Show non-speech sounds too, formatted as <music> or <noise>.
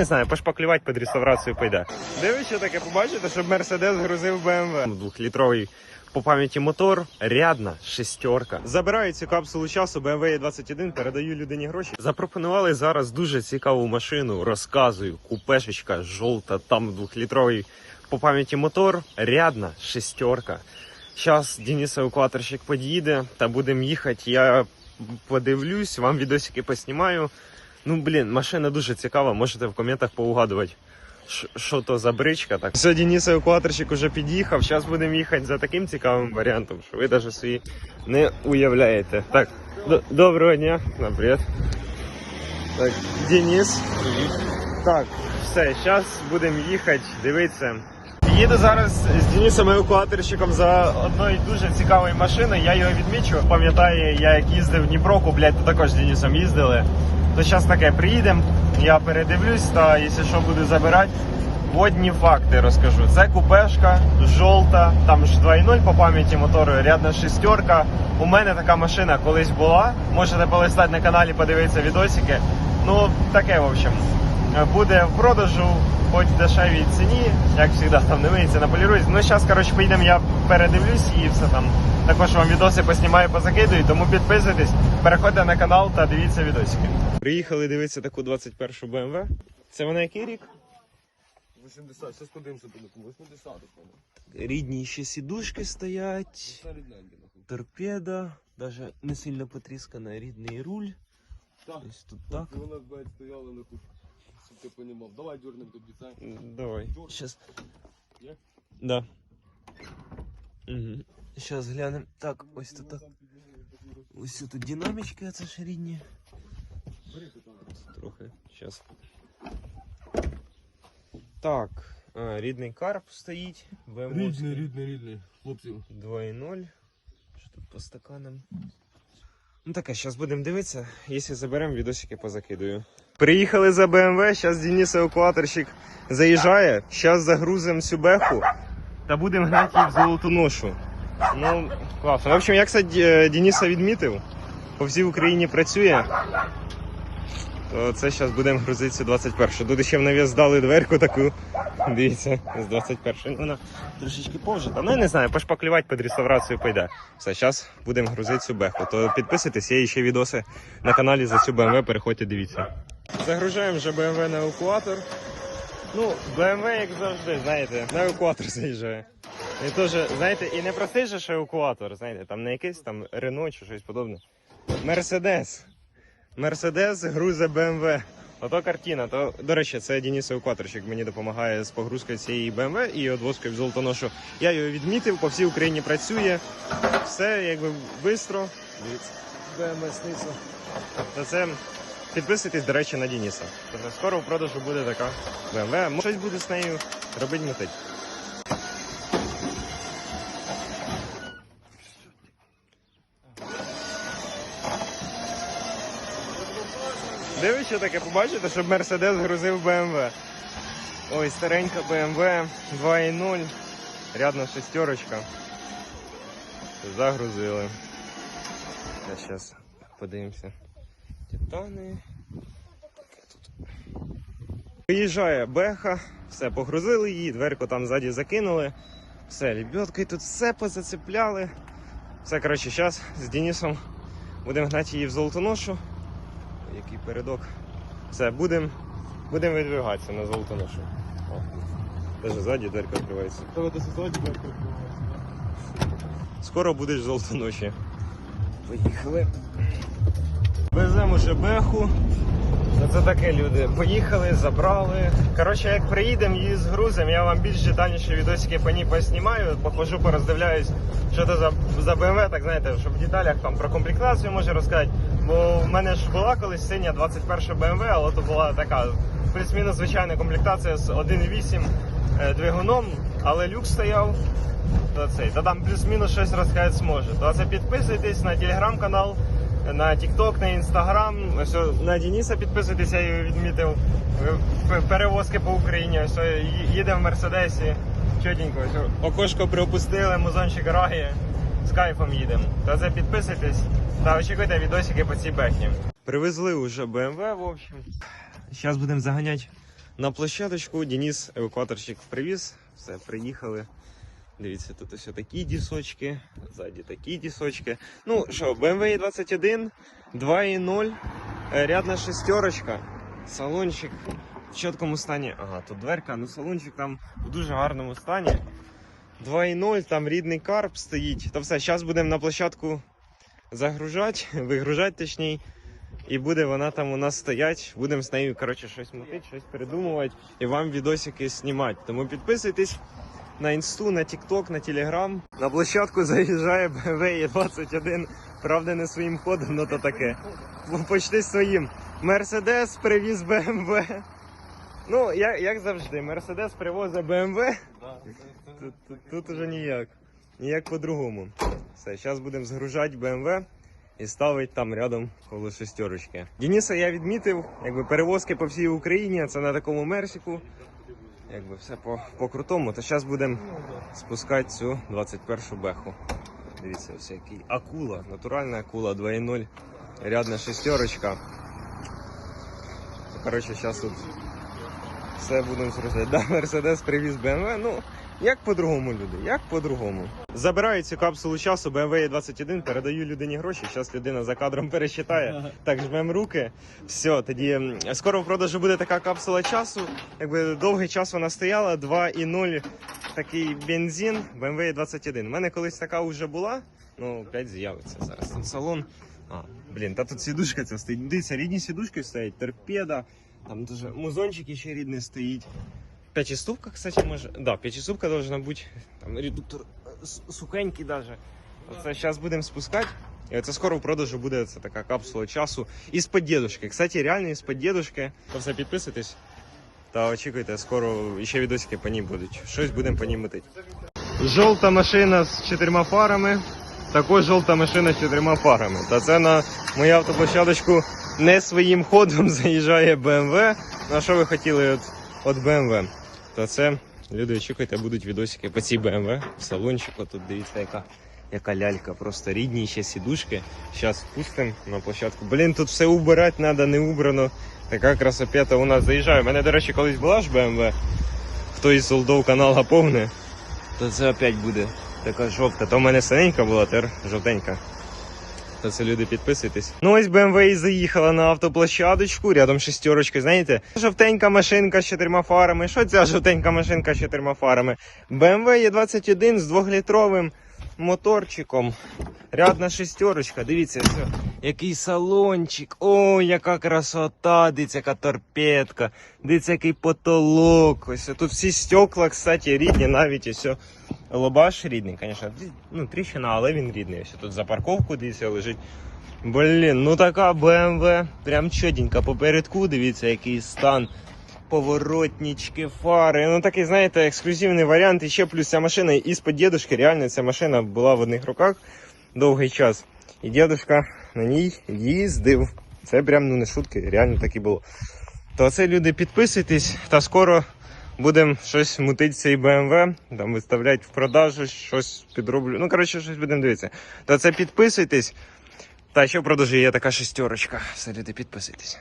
Не знаю, пошпаклювати під реставрацію пойде. Що таке побачите, щоб Мерседес грузив BMW. Двохлітровий по пам'яті мотор, рядна шестерка. Забираю цю капсулу часу BMW E21, передаю людині гроші. Запропонували зараз дуже цікаву машину. Розказую, купешечка, жовта, там двохлітровий по пам'яті мотор, рядна шестерка. Зараз Денис евакуаторщик під'їде та будемо їхати. Я подивлюсь, вам відосики поснімаю. Ну, блін, машина дуже цікава, можете в коментах поугадувати. Що то за бричка так? Все, Денис евакуаторщик уже під'їхав. Зараз будемо їхати за таким цікавим варіантом, що ви навіть собі не уявляєте. Так, доброго дня. На, привіт. Так, Денис. Так, все, зараз будемо їхати, дивитися. Їду зараз з Денисом евакуаторщиком за одною дуже цікавою машиною. Я його відмічу. Пам'ятаю, я як їздив в Дніпровку, блядь, то також з Денисом їздили. То зараз таке приїдемо, я передивлюсь, та якщо що буду забирати. Водні факти розкажу. Це купешка, жовта, там ж 2.0 по пам'яті мотору, рядна шістерка. У мене така машина колись була. Можете полистати на каналі, подивитися відосики. Ну, таке, в общем. Буде в продажу, хоч в дешевій ціні, як завжди, там не виється, наполірують. Ну, зараз, коротше, поїдемо, я передивлюсь і все там. Також вам відоси поснімаю, позакидую, тому підписуйтесь, переходьте на канал та дивіться відосики. Приїхали дивитися таку 21-шу BMW. Це вона який рік? 80, зараз подивимося по 80 по Рідні ще сідушки стоять, торпеда, даже не сильно потріскана, рідний руль. Так. Ось тут так. Вона, блядь, стояла, нахуй. Щоб ти понімав. Давай дюрнем тобі це. Давай. Сейчас. Є? Да. Угу. Сейчас глянем. Так, ось тут так. Ось тут динамічки, а це ж рідні. Трохи. Сейчас. Так. А, рідний карп стоїть. BMW Рідний, рідний, рідний. Хлопців. 2.0. Що тут по стаканам? Ну таке, зараз будемо дивитися. Якщо заберемо, відосики позакидую. Приїхали за BMW, зараз Денис евакуаторщик заїжджає. Зараз загрузимо цю беху та будемо гнати її в золоту ношу. Ну, класно. В общем, я, кстати, Дениса відмітив. По всій Україні працює. То це зараз будемо грузити цю 21. Тут ще в навіс дали дверку таку. Дивіться, з 21. Вона трошечки повжита. Ну, я не знаю, пошпаклювати під реставрацію пойде. Все, зараз будемо грузити цю беху. То підписуйтесь, є ще відоси на каналі за цю BMW, переходьте, дивіться. Загружаємо вже BMW на евакуатор. Ну, BMW, як завжди, знаєте, на евакуатор заїжджає. І теж, знаєте, і не простий же ж евакуатор, знаєте, там не якийсь там Renault чи щось подобне. Мерседес. Мерседес грузе BMW. Ото картина. То, до речі, це Денис евакуаторщик мені допомагає з погрузкою цієї BMW і одвозкою в золотоношу. Я його відмітив, по всій Україні працює. Все якби швидко. Дивіться. BMW сниться. То це підписуйтесь, до речі, на Дениса. Тобто скоро в продажу буде така BMW. Щось буде з нею робити. Дивись, що таке побачите, щоб Мерседес грузив BMW. Ой, старенька BMW 2.0. Рядна шестерочка. Загрузили. Зараз подивимося. Таке тут. Виїжджає Беха, все, погрузили її, дверку там ззаді закинули. Все, лебедки тут все позацепляли. Все, коротше, зараз з Денисом будемо гнати її в золотоношу. Який передок. Все, будемо будем видвигатися на золотоношу. О, Даже ззаді дверка відкривається. Скоро будеш в золотоноші. Поїхали. Веземо вже беху. Ну, Це таке люди. Поїхали, забрали. Коротше, як приїдемо її з грузом, я вам більш детальніше відосики по ній поснімаю, походжу, пороздивляюсь, що це за, за BMW, так знаєте, щоб в деталях там про комплектацію може розказати. Бо в мене ж була колись синя 21 BMW, але то була така плюс-мінус звичайна комплектація з 1.8 е, двигуном, але люк стояв. То цей, та там плюс-мінус щось розказати зможе. То це підписуйтесь на телеграм-канал, на TikTok, на Instagram. Ось на Дениса підписуйтесь, я відмітив. Перевозки по Україні. Ї- їде в Мерседесі. Чотенько. Ось Окошко приопустили, музончик рагає. З кайфом їдемо. Та це підписуйтесь та очікуйте відосики по цій бехні. Привезли вже BMW, в общем. Зараз будемо заганяти На площадочку Денис евакуаторщик привіз. Все, приїхали. Дивіться, тут ось такі дісочки, ззаді такі дісочки. Ну що, BMW 21, 2.0, е, рядна шестерочка, салончик в чіткому стані. Ага, тут дверка, ну салончик там в дуже гарному стані. 2.0, там рідний карп стоїть. То все, зараз будемо на площадку загружати, <laughs> вигружати точніше. І буде вона там у нас стоять. Будемо з нею коротше, щось мутити, щось придумувати і вам відосики знімати. Тому підписуйтесь на інсту, на тікток, на телеграм. На площадку заїжджає BMW E21. Правда, не своїм ходом, но то таке. Ну, Почти своїм. Мерседес привіз BMW. Ну, як, як завжди, Мерседес привозить BMW. Тут, тут, тут уже ніяк. Ніяк по-другому. Все, зараз будемо згружати BMW і ставити там рядом коло шестерочки. Дениса я відмітив, якби перевозки по всій Україні, це на такому мерсіку. Якби все по, по крутому. То зараз будемо спускати цю 21 беху. Дивіться, ось який акула, натуральна акула 2.0. Рядна шестерочка. Коротше, зараз тут все будемо зрозуміти. Да, Мерседес привіз BMW. Ну, як по-другому, люди? Як по-другому? Забираю цю капсулу часу BMW 21, передаю людині гроші. Зараз людина за кадром пересчитає. Так, жмемо руки. Все, тоді скоро в продажу буде така капсула часу. Якби довгий час вона стояла, 2,0 такий бензин BMW 21. У мене колись така вже була. Ну, опять з'явиться зараз. Тут салон. А, блін, та тут сідушка ця стоїть. Дивіться, рідні сідушки стоять, торпеда. Там дуже музончик ще рідний стоїть. П'ятиступка, кстати, може. Да, п'ятиступка должна бути. Там редуктор е, с- сухенький даже. Оце зараз будемо спускати. І це скоро в продажу буде це така капсула часу. Із-под дедушки. Кстати, реально із-под дедушки. То все підписуйтесь. Та очікуйте, скоро ще відосики по ній будуть. Щось будемо по ній мутити. Жовта машина з чотирма фарами. Також жовта машина з чотирма фарами. Та це на мою автоплощадочку не своїм ходом заїжджає BMW. На що ви хотіли від, від BMW? То це, люди, очікуйте, будуть відосики по цій BMW. В салончику тут дивіться, яка, яка лялька. Просто рідні ще сідушки. Зараз спустимо на площадку. Блін, тут все убирати треба, не убрано. Така красопета у нас заїжджає. У мене, до речі, колись була ж BMW. Хто із солдов канала повне, то це опять буде така жовта. То в мене синенька була, тепер жовтенька. То це люди підписуйтесь. Ну ось BMW і заїхала на автоплощадочку, рядом з шестерочкою, знаєте? Жовтенька машинка з чотирма фарами. Що ця жовтенька машинка з чотирма фарами? BMW E21 з двохлітровим моторчиком. Рядна шестерочка, дивіться, все. який салончик. О, яка красота, дивіться, яка торпедка, дивіться, який потолок. Ось тут всі стекла, кстати, рідні, навіть ось. о, Лобаш рідний, звісно. Ну, тріщина, але він рідний. Ось тут за парковку дивіться лежить. Блін, ну така BMW, прям чотенька попередку, дивіться, який стан. Поворотнички, фари. Ну такий, знаєте, ексклюзивний варіант. І ще плюс ця машина із-под дідушки. Реально ця машина була в одних руках довгий час. І дідушка на ній їздив. Це прям ну не шутки, реально так і було. То це люди підписуйтесь, та скоро будемо щось мутити цей BMW, там виставляти в продажу, щось підроблю. Ну, коротше, щось будемо дивитися. То це підписуйтесь. Та ще в продажі є така шестерочка. Все, люди, підписуйтесь.